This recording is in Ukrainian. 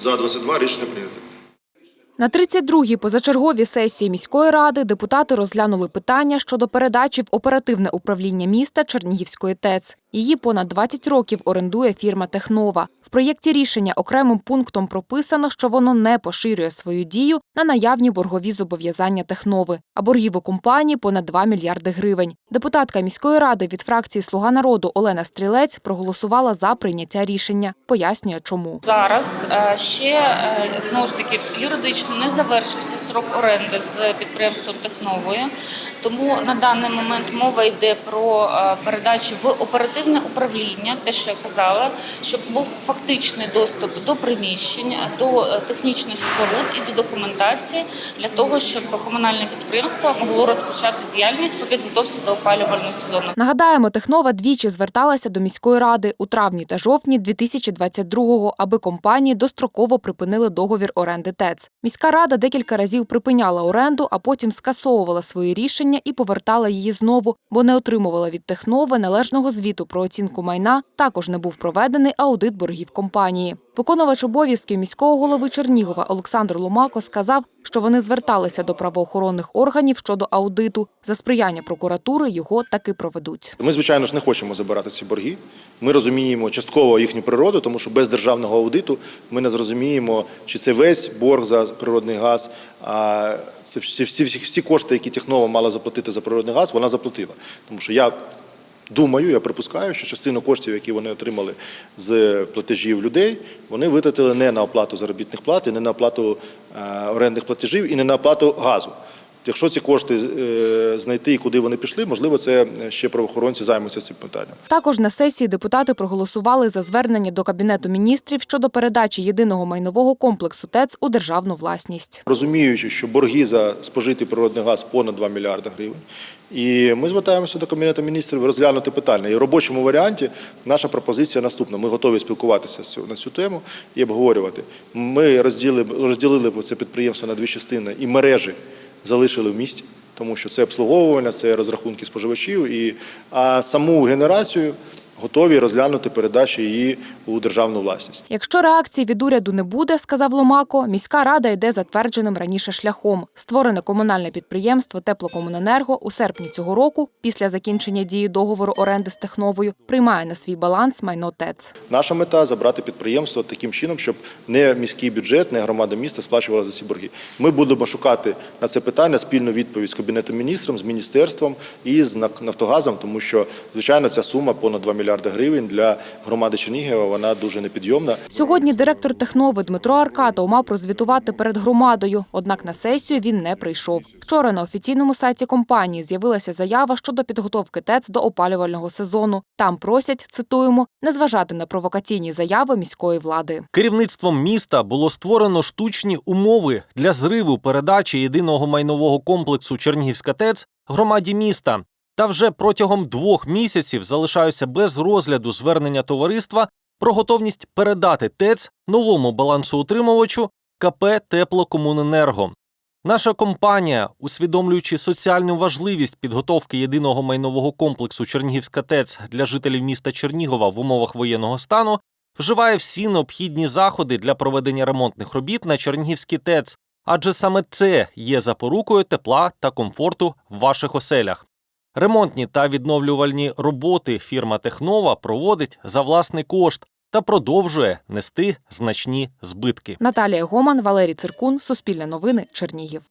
За 22 рішення прийнято. На 32-й позачерговій сесії міської ради депутати розглянули питання щодо передачі в оперативне управління міста Чернігівської ТЕЦ. Її понад 20 років орендує фірма Технова. В проєкті рішення окремим пунктом прописано, що воно не поширює свою дію на наявні боргові зобов'язання Технови, а боргів у компанії понад 2 мільярди гривень. Депутатка міської ради від фракції Слуга народу Олена Стрілець проголосувала за прийняття рішення. Пояснює, чому. Зараз е, ще е, знову ж таки юридично не завершився срок оренди з підприємством Техновою, тому на даний момент мова йде про е, передачу в оперативне управління, те, що я казала, щоб був фактичний доступ до приміщень, до е, технічних споруд і до документації для того, щоб комунальне підприємство могло розпочати діяльність по підготовці до опалювального сезону. Нагадаємо, Технова двічі зверталася до міської ради у травні та жовтні 2022-го, аби компанії достроково припинили договір оренди ТЕЦ. Міська рада декілька разів припиняла оренду, а потім скасовувала свої рішення і повертала її знову, бо не отримувала від Технови належного звіту про оцінку майна. Також не був проведений аудит боргів компанії. Виконувач обов'язків міського голови Чернігова Олександр Ломако сказав, що вони зверталися до правоохоронних органів щодо аудиту. За сприяння прокуратури його таки проведуть. Ми, звичайно ж, не хочемо забирати ці борги. Ми розуміємо частково їхню природу, тому що без державного аудиту ми не зрозуміємо, чи це весь борг за природний газ, а це всі, всі, всі, кошти, які Технова мала заплатити за природний газ, вона заплатила. Тому що я думаю, я припускаю, що частину коштів, які вони отримали з платежів людей, вони витратили не на оплату заробітних плат, і не на оплату е, орендних платежів і не на оплату газу. Якщо ці кошти е, знайти і куди вони пішли, можливо, це ще правоохоронці займуться цим питанням. Також на сесії депутати проголосували за звернення до кабінету міністрів щодо передачі єдиного майнового комплексу ТЕЦ у державну власність. Розуміючи, що борги за спожитий природний газ понад 2 мільярди гривень. І ми звертаємося до Кабінету міністрів розглянути питання. І в робочому варіанті наша пропозиція наступна. Ми готові спілкуватися на цю тему і обговорювати. Ми розділили, розділили б це підприємство на дві частини і мережі залишили в місті, тому що це обслуговування, це розрахунки споживачів. І, а саму генерацію готові розглянути передачі її у державну власність. Якщо реакції від уряду не буде, сказав Ломако, міська рада йде затвердженим раніше шляхом. Створене комунальне підприємство Теплокомуненерго у серпні цього року, після закінчення дії договору оренди з Техновою, приймає на свій баланс майно ТЕЦ. Наша мета забрати підприємство таким чином, щоб не міський бюджет, не громада міста сплачувала за ці борги. Ми будемо шукати на це питання спільну відповідь з кабінетом міністром, з міністерством і з Нафтогазом, тому що звичайно ця сума понад 2 мільярди гривень для громади Чернігова. Вона дуже непідйомна. Сьогодні директор Технови Дмитро Аркатов мав прозвітувати перед громадою, однак на сесію він не прийшов. Вчора на офіційному сайті компанії з'явилася заява щодо підготовки ТЕЦ до опалювального сезону. Там просять, цитуємо, не зважати на провокаційні заяви міської влади. Керівництвом міста було створено штучні умови для зриву передачі єдиного майнового комплексу Чернігівська ТЕЦ громаді міста. Та вже протягом двох місяців залишаються без розгляду звернення товариства про готовність передати ТЕЦ новому балансоутримувачу КП Теплокомуненерго. Наша компанія, усвідомлюючи соціальну важливість підготовки єдиного майнового комплексу Чернігівська ТЕЦ для жителів міста Чернігова в умовах воєнного стану, вживає всі необхідні заходи для проведення ремонтних робіт на Чернігівській ТЕЦ, адже саме це є запорукою тепла та комфорту в ваших оселях. Ремонтні та відновлювальні роботи фірма Технова проводить за власний кошт та продовжує нести значні збитки. Наталія Гоман, Валерій Циркун, Суспільне новини, Чернігів.